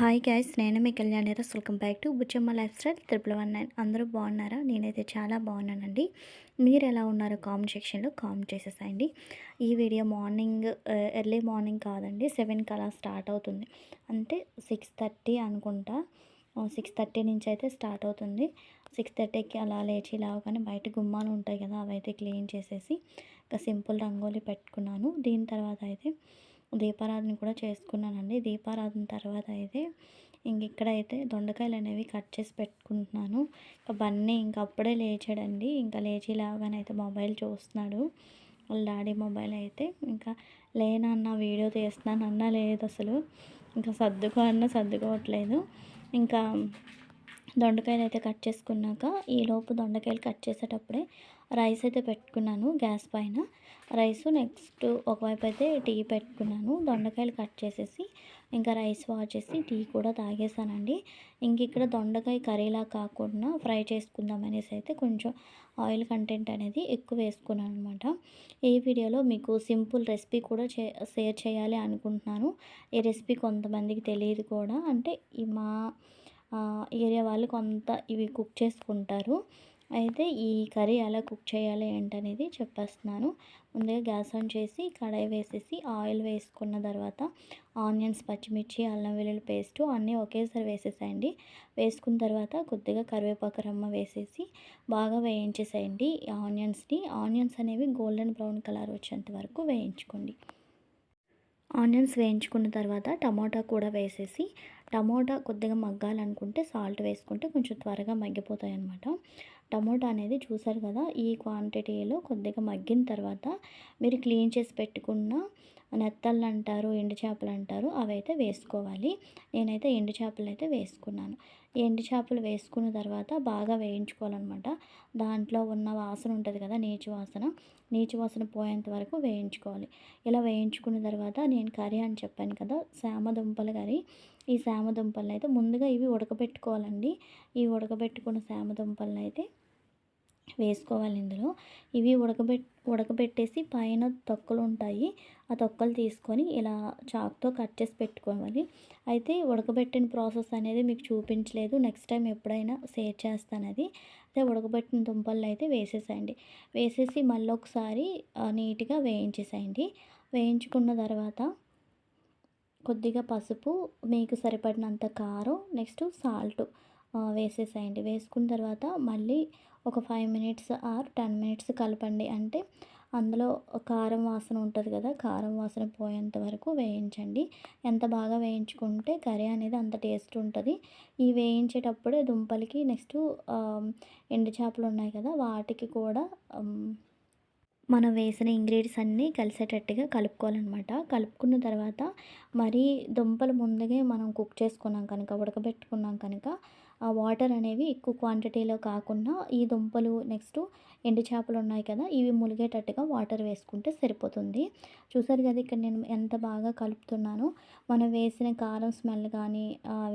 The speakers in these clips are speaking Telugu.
హాయ్ గ్యాస్ నేను మీ Kalyani welcome back to Buchamma lifestyle triple one nine అందరూ బాగున్నారా? నేనైతే చాలా బాగున్నానండి. మీరు ఎలా ఉన్నారో కామెంట్ సెక్షన్లో కామెంట్ చేసేసాయండి. ఈ వీడియో మార్నింగ్ ఎర్లీ మార్నింగ్ కాదండి సెవెన్కి అలా స్టార్ట్ అవుతుంది. అంటే సిక్స్ థర్టీ అనుకుంటా. సిక్స్ థర్టీ నుంచి అయితే స్టార్ట్ అవుతుంది. సిక్స్ థర్టీకి అలా లేచి లేవగానే బయట గుమ్మాలు ఉంటాయి కదా అవైతే క్లీన్ చేసేసి ఇంకా సింపుల్ రంగోలీ పెట్టుకున్నాను. దీని తర్వాత అయితే దీపారాధన కూడా చేసుకున్నానండి. దీపారాధన తర్వాత అయితే ఇంక ఇక్కడైతే దొండకాయలు అనేవి కట్ చేసి పెట్టుకుంటున్నాను. ఇంకా బన్నీ ఇంక అప్పుడే లేచాడండి. ఇంకా లేచి లేవగానే అయితే మొబైల్ చూస్తున్నాడు. వాళ్ళ డాడీ మొబైల్ అయితే ఇంకా లేనన్న వీడియో తీస్తున్నానన్నా లేదు అసలు. ఇంకా సర్దుకో అన్న సర్దుకోవట్లేదు. ఇంకా దొండకాయలు అయితే కట్ చేసుకున్నాక ఈలోపు దొండకాయలు కట్ చేసేటప్పుడే రైస్ అయితే పెట్టుకున్నాను గ్యాస్ పైన. రైస్ నెక్స్ట్ ఒకవైపు అయితే టీ పెట్టుకున్నాను. దొండకాయలు కట్ చేసేసి ఇంకా రైస్ వాచేసి టీ కూడా తాగేసానండి ఇంక ఇక్కడ దొండకాయ కర్రీలా కాకుండా ఫ్రై చేసుకుందాం అనేసి అయితే కొంచెం ఆయిల్ కంటెంట్ అనేది ఎక్కువ వేసుకున్నాను అనమాట ఈ వీడియోలో మీకు సింపుల్ రెసిపీ కూడా షేర్ చేయాలి అనుకుంటున్నాను. ఈ రెసిపీ కొంతమందికి తెలియదు కూడా. అంటే ఈ మా ఏరియా వాళ్ళు కొంత ఇవి కుక్ చేసుకుంటారు. అయితే ఈ కర్రీ ఎలా కుక్ చేయాలి ఏంటనేది చెప్పేస్తున్నాను. ముందుగా గ్యాస్ ఆన్ చేసి కడాయి వేసేసి ఆయిల్ వేసుకున్న తర్వాత ఆనియన్స్ పచ్చిమిర్చి అల్లం వెల్లుల్లి పేస్ట్ అన్నీ ఒకేసారి వేసేసేయండి. వేసుకున్న తర్వాత కొద్దిగా కరివేపాకు రమ్మ వేసేసి బాగా వేయించేసేయండి ఆనియన్స్ని. ఆనియన్స్ అనేవి గోల్డెన్ బ్రౌన్ కలర్ వచ్చేంత వరకు వేయించుకోండి. ఆనియన్స్ వేయించుకున్న తర్వాత టమాటా కూడా వేసేసి టమోటా కొద్దిగా మగ్గాలనుకుంటే సాల్ట్ వేసుకుంటే కొంచెం త్వరగా మగ్గిపోతాయి అన్నమాట టమోటా అనేది చూసారు కదా ఈ క్వాంటిటీలో కొద్దిగా మగ్గిన తర్వాత మీరు క్లీన్ చేసి పెట్టుకున్న నెత్తళ్ళు అంటారు ఎండు చేపలు అంటారు అవైతే వేసుకోవాలి. నేనైతే ఎండు చేపలు అయితే వేసుకున్నాను. ఎండు చేపలు వేసుకున్న తర్వాత బాగా వేయించుకోవాలన్నమాట. దాంట్లో ఉన్న వాసన ఉంటుంది కదా నీచు వాసన నీచు వాసన పోయేంత వరకు వేయించుకోవాలి. ఇలా వేయించుకున్న తర్వాత నేను కర్రీ అని చెప్పాను కదా శామదుంపల కర్రీ. ఈ శామదుంపలను అయితే ముందుగా ఇవి ఉడకబెట్టుకోవాలండి. ఈ ఉడకబెట్టుకున్న శామదుంపలను అయితే వేసుకోవాలి ఇందులో. ఇవి ఉడకబెట్ ఉడకబెట్టేసి పైన తొక్కలు ఉంటాయి. ఆ తొక్కలు తీసుకొని ఇలా చాక్తో కట్ చేసి పెట్టుకోవాలి. అయితే ఉడకబెట్టిన ప్రాసెస్ అనేది మీకు చూపించలేదు. నెక్స్ట్ టైం ఎప్పుడైనా షేర్ చేస్తాను అది. అయితే ఉడకబెట్టిన దుంపలు అయితే వేసేసేయండి. వేసేసి మళ్ళీ ఒకసారి నీట్గా వేయించేసేయండి. వేయించుకున్న తర్వాత కొద్దిగా పసుపు మీకు సరిపడినంత కారం నెక్స్ట్ సాల్ట్. వేసేసేయండి. వేసుకున్న తర్వాత మళ్ళీ ఒక five minutes or ten minutes కలపండి. అంటే అందులో కారం వాసన ఉంటుంది కదా కారం వాసన పోయేంత వరకు వేయించండి. ఎంత బాగా వేయించుకుంటే కర్రీ అనేది అంత టేస్ట్ ఉంటుంది. ఈ వేయించేటప్పుడే దుంపలకి నెక్స్ట్ ఎండు చేపలు ఉన్నాయి కదా వాటికి కూడా మనం వేసిన ఇంగ్రీడియంట్స్ అన్నీ కలిసేటట్టుగా కలుపుకోవాలన్నమాట. కలుపుకున్న తర్వాత మరీ దుంపలు ముందుగా మనం కుక్ చేసుకున్నాం కనుక ఉడకబెట్టుకున్నాం కనుక ఆ వాటర్ అనేవి ఎక్కువ క్వాంటిటీలో కాకుండా ఈ దుంపలు నెక్స్ట్ ఎండు చేపలు ఉన్నాయి కదా ఇవి ములిగేటట్టుగా వాటర్ వేసుకుంటే సరిపోతుంది. చూసారు కదా ఇక్కడ నేను ఎంత బాగా కలుపుతున్నాను. మనం వేసిన కారం స్మెల్ కానీ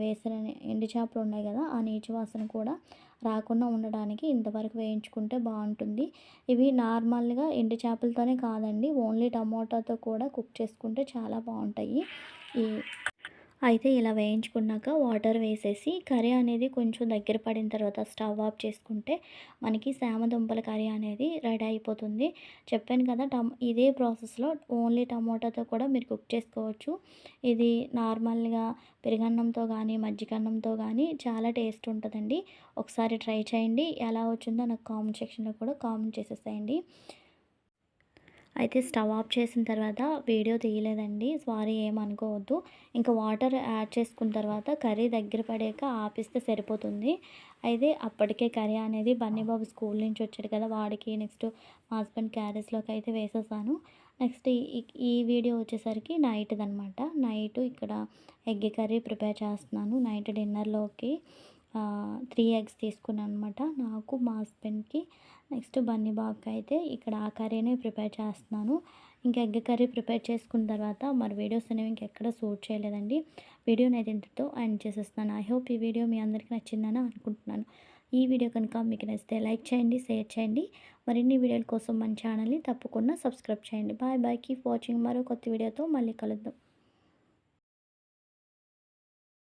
వేసిన ఎండు చేపలు ఉన్నాయి కదా ఆ నీచు వాసన కూడా రాకుండా ఉండడానికి ఇంతవరకు వేయించుకుంటే బాగుంటుంది. ఇవి నార్మల్గా ఎండు చేపలతోనే కాదండి. ఓన్లీ టమోటాతో కూడా కుక్ చేసుకుంటే చాలా బాగుంటాయి. ఈ అయితే ఇలా వేయించుకున్నాక వాటర్ వేసేసి కర్రీ అనేది కొంచెం దగ్గర పడిన తర్వాత స్టవ్ ఆఫ్ చేసుకుంటే మనకి దుంపల కర్రీ అనేది రెడీ అయిపోతుంది. చెప్పాను కదా టమ్ ఇదే ప్రాసెస్లో ఓన్లీ టమోటాతో కూడా మీరు కుక్ చేసుకోవచ్చు. ఇది నార్మల్గా పెరుగన్నంతో కానీ మజ్జిగన్నంతో కానీ చాలా టేస్ట్ ఉంటుందండి. ఒకసారి ట్రై చేయండి. ఎలా వచ్చిందో నాకు కామెంట్ సెక్షన్లో కూడా కామెంట్ చేసేసేయండి. అయితే స్టవ్ ఆఫ్ చేసిన తర్వాత వీడియో తీయలేదండి. సారీ ఏమనుకోవద్దు. ఇంకా వాటర్ యాడ్ చేసుకున్న తర్వాత కర్రీ దగ్గర పడాక ఆపిస్తే సరిపోతుంది. అయితే అప్పటికే కర్రీ అనేది బన్నీబాబు స్కూల్ నుంచి వచ్చాడు కదా వాడికి నెక్స్ట్ మా హస్బెండ్ క్యారెస్లోకి అయితే వేసేసాను. నెక్స్ట్ ఈ వీడియో వచ్చేసరికి నైట్ది అనమాట నైట్ ఇక్కడ ఎగ్ కర్రీ ప్రిపేర్ చేస్తున్నాను నైట్ డిన్నర్లోకి. త్రీ ఎగ్స్ తీసుకున్నాను అనమాట నాకు మా హస్బెండ్కి నెక్స్ట్ బన్నీ బాబుకి అయితే ఇక్కడ ఆ కర్రీనే ప్రిపేర్ చేస్తున్నాను. ఇంకా ఎగ్ కర్రీ ప్రిపేర్ చేసుకున్న తర్వాత మరి వీడియోస్ అనేవి ఇంకెక్కడ షూట్ చేయలేదండి. వీడియోని అయితే ఇంతతో ఎండ్ చేసేస్తున్నాను. ఐ హోప్ ఈ వీడియో మీ అందరికీ నచ్చిందని అనుకుంటున్నాను. ఈ వీడియో కనుక మీకు నచ్చితే లైక్ చేయండి షేర్ చేయండి. మరిన్ని వీడియోల కోసం మన ఛానల్ని తప్పకుండా సబ్స్క్రైబ్ చేయండి. Bye bye. Keep watching. మరో కొత్త వీడియోతో మళ్ళీ కలుద్దాం.